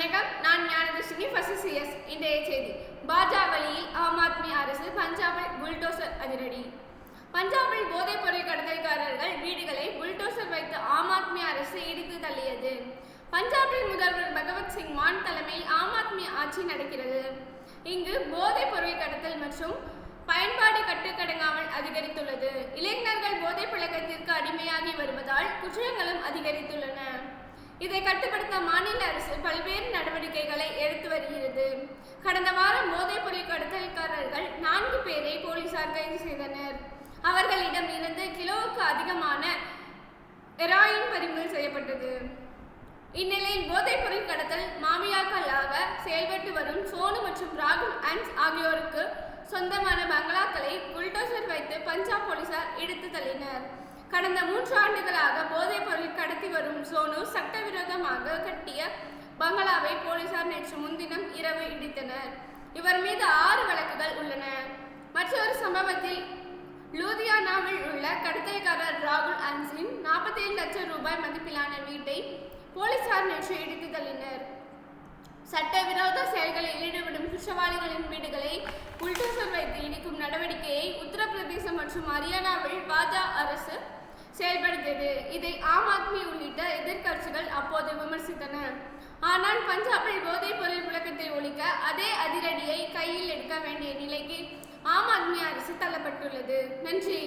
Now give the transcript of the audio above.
வணக்கம். நான் ஞானதர்ஷினி first CS இன்றைய செய்தி. பாஜக வழியில் ஆம் ஆத்மி அரசு பஞ்சாபில் புல்டோசர் அதிரடி. பஞ்சாபில் போதைப் பொருள் கடத்தல்காரர்கள் வீடுகளை புல்டோசர் வைத்து ஆம் ஆத்மி அரசு இடித்து தள்ளியது. பஞ்சாபில் முதல்வர் பகவத் சிங் மான் தலைமையில் ஆம் ஆத்மி ஆட்சி நடக்கிறது. இங்கு போதைப் பொருள் கடத்தல் மற்றும் பயன்பாடு கட்டுக்கடங்காமல் அதிகரித்துள்ளது. இளைஞர்கள் போதைப் பழக்கத்திற்கு அடிமையாகி வருவதால் குற்றங்களும் அதிகரித்துள்ளன. இதை கட்டுப்படுத்த மாநில அரசு பல்வேறு நடவடிக்கைகளை எடுத்து வருகிறது. கடந்த வாரம் போதைப் பொருள் கடத்தல்காரர்கள் நான்கு பேரை போலீசார் கைது செய்தனர். அவர்களிடம் இருந்து கிலோவுக்கு அதிகமான ஹெராயின் பறிமுதல் செய்யப்பட்டது. இந்நிலையில் போதைப் பொருள் கடத்தல் மாமியாக்களாக செயல்பட்டு வரும் சோனு மற்றும் ராகுல் அன்ஸ் ஆகியோருக்கு சொந்தமான பங்களாக்களை புல்டோசர் வைத்து பஞ்சாப் போலீசார் இடித்து தள்ளினர். கடந்த மூன்று ஆண்டுகளாக போதைப் பொருள் கடத்தி வரும் சோனு சட்டவிரோதமாக கட்டிய பங்களாவை போலீசார் நேற்று முன்தினம் இரவு இடித்தனர். இவர் மீது ஆறு வழக்குகள் உள்ளன. மற்றொரு சம்பவத்தில் லூதியானாவில் உள்ள கடத்தல்காரர் ராகுல் அன்சின் நாற்பத்தி ஏழு லட்சம் ரூபாய் மதிப்பிலான வீட்டை போலீசார் நேற்று இடித்து தள்ளினர். சட்டவிரோத செயல்களில் ஈடுபடும் குற்றவாளிகளின் வீடுகளை புல்டோசர் வைத்து இடிக்கும் நடவடிக்கையை உத்தரப்பிரதேசம் மற்றும் ஹரியானாவில் பாஜக அரசு செயல்படுத்தியது இதை ஆம் ஆத்மி உள்ளிட்ட எதிர்க்கட்சிகள் அப்போது விமர்சித்தன. ஆனால் பஞ்சாபில் போதைப் பொருள் புழக்கத்தை ஒழிக்க அதே அதிரடியை கையில் எடுக்க வேண்டிய நிலைக்கு ஆம் ஆத்மி அரசு தள்ளப்பட்டுள்ளது. நன்றி.